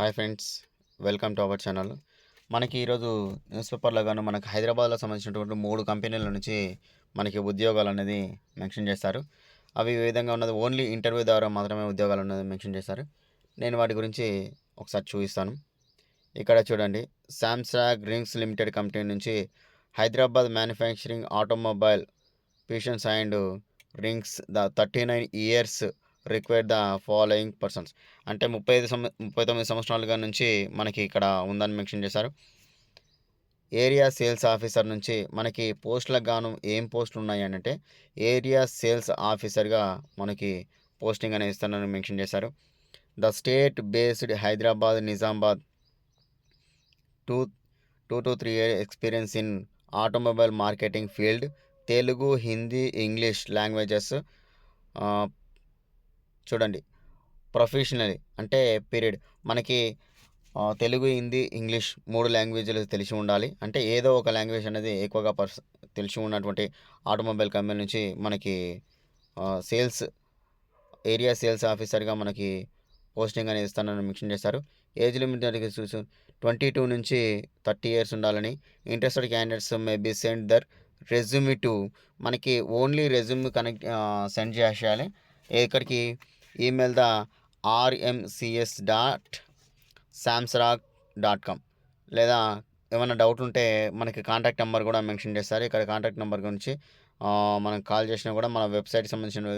Hi friends welcome to our channel. మనకి ఈరోజు news పేపర్లో గాను మనకి హైదరాబాద్లో సంబంధించినటువంటి మూడు కంపెనీల నుంచి మనకి ఉద్యోగాలు అనేది మెన్షన్ చేస్తారు. అవి ఏ విధంగా ఉన్నది. ఓన్లీ ఇంటర్వ్యూ ద్వారా మాత్రమే ఉద్యోగాలు ఉన్నది మెన్షన్ చేశారు నేను వాటి గురించి ఒకసారి చూపిస్తాను. ఇక్కడ చూడండి. శాంసంగ్ రింగ్స్ లిమిటెడ్ కంపెనీ నుంచి Hyderabad manufacturing automobile pistons and rings the thirty nine years require the following persons అంటే ముప్పై ఐదు సంవ ముప్పై తొమ్మిది సంవత్సరాలుగా నుంచి మనకి ఇక్కడ ఉందని మెన్షన్ చేశారు. ఏరియా సేల్స్ ఆఫీసర్ నుంచి మనకి పోస్టులకు గాను ఏం పోస్టులు ఉన్నాయి అంటే ఏరియా సేల్స్ ఆఫీసర్గా మనకి పోస్టింగ్ అనేది ఇస్తానని మెన్షన్ చేశారు. The state based Hyderabad Nizamabad two two to three year experience in automobile marketing field Telugu Hindi English languages చూడండి. ప్రొఫెషనలీ అంటే పీరియడ్. మనకి తెలుగు హిందీ ఇంగ్లీష్ మూడు లాంగ్వేజ్లు తెలిసి ఉండాలి. అంటే ఏదో ఒక లాంగ్వేజ్ అనేది ఎక్కువగా పర్స్ తెలిసి ఉన్నటువంటి ఆటోమొబైల్ కంపెనీ నుంచి మనకి సేల్స్ ఏరియా సేల్స్ ఆఫీసర్గా మనకి పోస్టింగ్ అనేది ఇస్తానని మెన్షన్ చేశారు. ఏజ్ లిమిట్ అనేది చూసి ట్వంటీ టూ నుంచి థర్టీ ఇయర్స్ ఉండాలని interested candidates may be send their resume to మనకి ఓన్లీ రెజ్యూమ్ కనెక్ట్ సెండ్ చేసేయాలి. ఎక్కడికి email the RMCS dot samsarag dot com లేదా ఏమైనా డౌట్ ఉంటే మనకి కాంటాక్ట్ నెంబర్ కూడా మెన్షన్ చేస్తారు. ఇక్కడ కాంటాక్ట్ నెంబర్ గురించి మనం కాల్ చేసినా కూడా మన వెబ్సైట్కి సంబంధించిన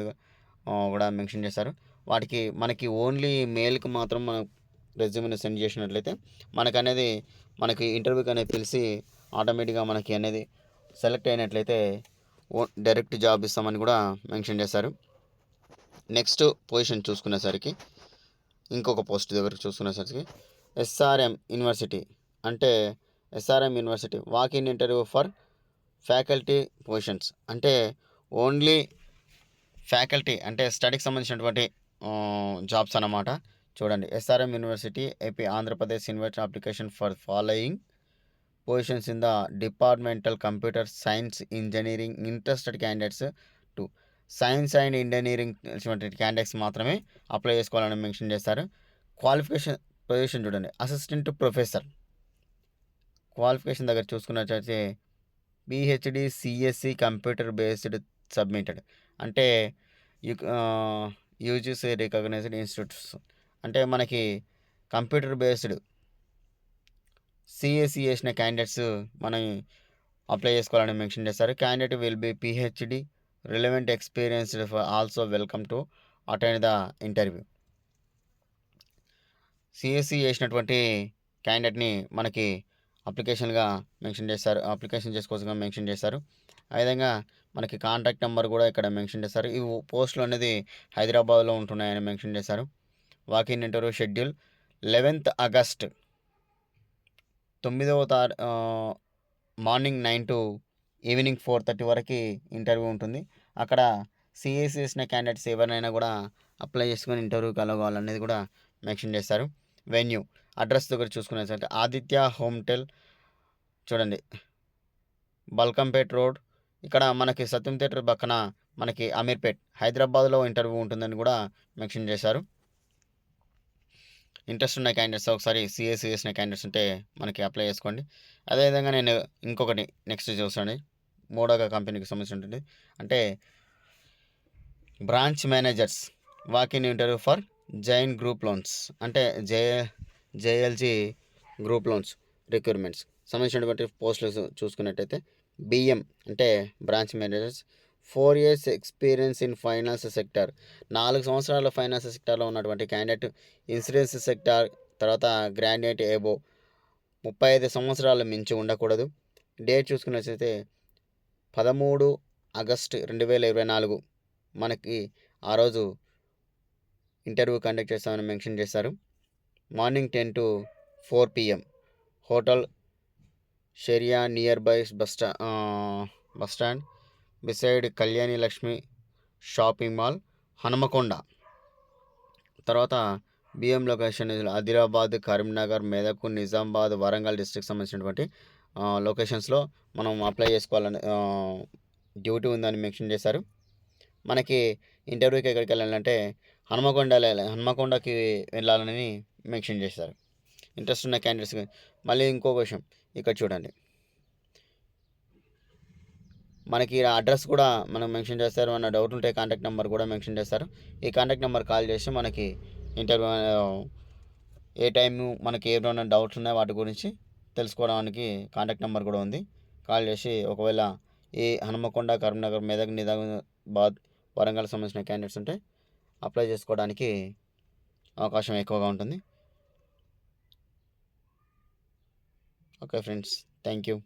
కూడా మెన్షన్ చేస్తారు. వాటికి మనకి ఓన్లీ మెయిల్కి మాత్రం మనం రెజ్యూమ్ని సెండ్ చేసినట్లయితే మనకు అనేది మనకి ఇంటర్వ్యూకి అనేది పిలిచి ఆటోమేటిక్గా మనకి అనేది సెలెక్ట్ అయినట్లయితే ఓ డైరెక్ట్ జాబ్ ఇస్తామని కూడా మెన్షన్ చేశారు నెక్స్ట్ పొజిషన్ చూసుకునేసరికి ఇంకొక పోస్ట్ దగ్గర చూసుకునేసరికి ఎస్ఆర్ఎం యూనివర్సిటీ అంటే SRM university walk in interview for faculty positions అంటే ఓన్లీ ఫ్యాకల్టీ అంటే స్టడీకి సంబంధించినటువంటి జాబ్స్ అన్నమాట. చూడండి SRM university AP Andhra Pradesh university application for following positions in the departmental computer science engineering interested candidates to science and engineering తెలిసినటువంటి candidates మాత్రమే apply చేసుకోవాలని mention చేస్తారు. క్వాలిఫికేషన్ పొజిషన్ చూడండి. అసిస్టెంట్ ప్రొఫెసర్ క్వాలిఫికేషన్ దగ్గర చూసుకున్నట్లయితే PhD CSC computer based submitted అంటే U UGC recognised institutes అంటే మనకి కంప్యూటర్ బేస్డ్ సిఎస్సి చేసిన క్యాండిడేట్స్ మనం అప్లై చేసుకోవాలని మెన్షన్ చేస్తారు. Candidate will be PhD relevant experienced for also welcome to attend the interview CSC చేసినటువంటి క్యాండిడేట్ని మనకి అప్లికేషన్గా మెన్షన్ చేస్తారు. అప్లికేషన్ చేసుకోవాల్సిందిగా మెన్షన్ చేస్తారు. ఆ విధంగా మనకి కాంటాక్ట్ నెంబర్ కూడా ఇక్కడ మెన్షన్ చేస్తారు. ఈ పోస్టులు అనేది హైదరాబాద్లో ఉంటున్నాయని మెన్షన్ చేశారు walk in interview schedule eleventh August తొమ్మిదవ తారీ morning nine to evening four thirty వరకు ఇంటర్వ్యూ ఉంటుంది. అక్కడ సిఎస్ చేసిన క్యాండిడేట్స్ ఎవరినైనా కూడా అప్లై చేసుకొని ఇంటర్వ్యూ కలవాలనేది కూడా మెన్షన్ చేస్తారు. వెన్యూ అడ్రస్ దగ్గర చూసుకునేసరికి ఆదిత్య హోమ్టెల్ చూడండి బల్కంపేట్ రోడ్. ఇక్కడ మనకి సత్యం థియేటర్ పక్కన మనకి అమీర్పేట్ హైదరాబాద్లో ఇంటర్వ్యూ ఉంటుందని కూడా మెన్షన్ చేశారు. ఇంట్రెస్ట్ ఉన్న క్యాండిడేట్స్ ఒకసారి సిఎస్సి చేసిన క్యాండిడేట్స్ ఉంటే మనకి అప్లై చేసుకోండి. అదేవిధంగా నేను ఇంకొకటి నెక్స్ట్ చూసాను. మూడవ కంపెనీకి సంబంధించినటువంటి అంటే branch managers walk in interview for join group loans. అంటే J JLG group loans recruitments సంబంధించినటువంటి పోస్టులు చూసుకున్నట్టయితే బిఎం అంటే branch managers. Four years experience in finance sector. నాలుగు సంవత్సరాల ఫైనాన్స్ సెక్టార్లో ఉన్నటువంటి క్యాండిడేట్ ఇన్సూరెన్స్ సెక్టార్ తర్వాత గ్రాడ్యుయేట్ ఏబో ముప్పై ఐదు సంవత్సరాలు మించి ఉండకూడదు. డేట్ చూసుకున్నట్లయితే పదమూడు ఆగస్ట్ రెండు వేల ఇరవై నాలుగు మనకి ఆ రోజు ఇంటర్వ్యూ కండక్ట్ చేస్తామని మెన్షన్ చేశారు. Morning ten to four PM. Hotel షెరియా near by bus స్టా bus stand. Beside Kalyani Lakshmi shopping mall Hanumakonda. తర్వాత BM location Adilabad Karimnagar Medak Nizamabad Warangal district సంబంధించినటువంటి లొకేషన్స్లో మనం అప్లై చేసుకోవాలని డ్యూటీ ఉందని మెన్షన్ చేశారు. మనకి ఇంటర్వ్యూకి ఎక్కడికి వెళ్ళాలంటే హనుమకొండ హనుమకొండకి వెళ్ళాలని మెన్షన్ చేశారు. ఇంట్రెస్ట్ ఉన్న క్యాండిడేట్స్ మళ్ళీ ఇంకొక విషయం ఇక్కడ చూడండి. మనకి అడ్రస్ కూడా మనం మెన్షన్ చేస్తారు మన డౌట్ ఉంటే కాంటాక్ట్ నెంబర్ కూడా మెన్షన్ చేస్తారు ఈ కాంటాక్ట్ నెంబర్ కాల్ చేసి మనకి ఇంటర్వ్యూ ఏ టైము మనకి ఏమైనా డౌట్స్ ఉన్నాయో వాటి గురించి తెలుసుకోవడానికి కాంటాక్ట్ నెంబర్ కూడా ఉంది. కాల్ చేసి ఒకవేళ ఈ హనుమకొండ కరీంనగర్ మెదక్ నిజామాబాద్ వరంగల్ సంబంధించిన క్యాండిడేట్స్ ఉంటే అప్లై చేసుకోవడానికి అవకాశం ఎక్కువగా ఉంటుంది. Okay friends thank you.